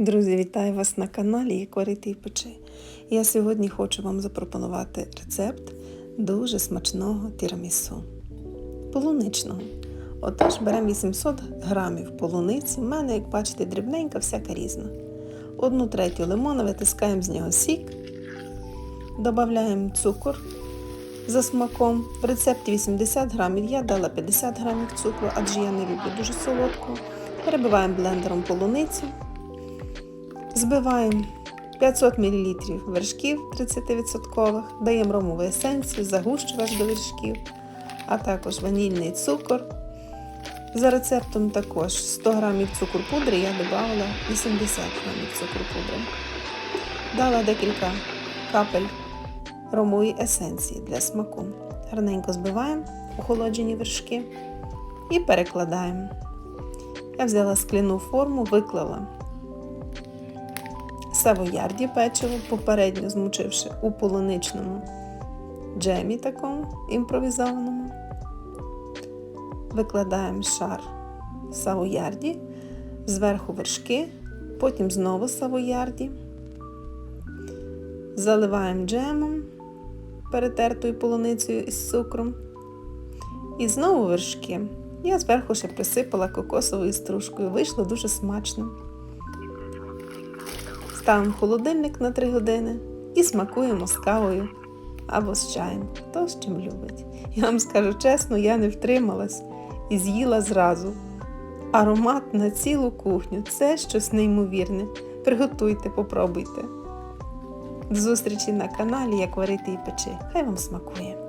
Друзі, вітаю вас на каналі Як і печи. Я сьогодні хочу вам запропонувати рецепт дуже смачного тірамісу. Полуничного. Отож, беремо 800 грамів полуниці. У мене, як бачите, дрібненька, всяка різна. Одну третю лимона витискаємо з нього сік, додаємо цукор за смаком. В рецепті 80 грамів я дала 50 грамів цукру, адже я не люблю дуже солодку. Перебиваємо блендером полуницю. Збиваємо 500 мл вершків 30%, даємо ромову есенцію, загущувач до вершків, а також ванільний цукор. За рецептом також 100 г цукру пудри я додала 80 г цукру пудри. Дала декілька капель ромової есенції для смаку. Гарненько збиваємо охолоджені вершки і перекладаємо. Я взяла скляну форму, виклала савоярді печиво, попередньо змочивши у полуничному джемі такому імпровізованому. Викладаємо шар савоярді, зверху вершки, потім знову савоярді. Заливаємо джемом, перетертою полуницею із цукром. І знову вершки. Я зверху ще присипала кокосовою стружкою. Вийшло дуже смачно. Ставимо холодильник на 3 години і смакуємо з кавою або з чаєм. Хто з чим любить. Я вам скажу чесно, я не втрималась і з'їла зразу. Аромат на цілу кухню це щось неймовірне. Приготуйте, попробуйте. До зустрічі на каналі Як варити і печи. Хай вам смакує!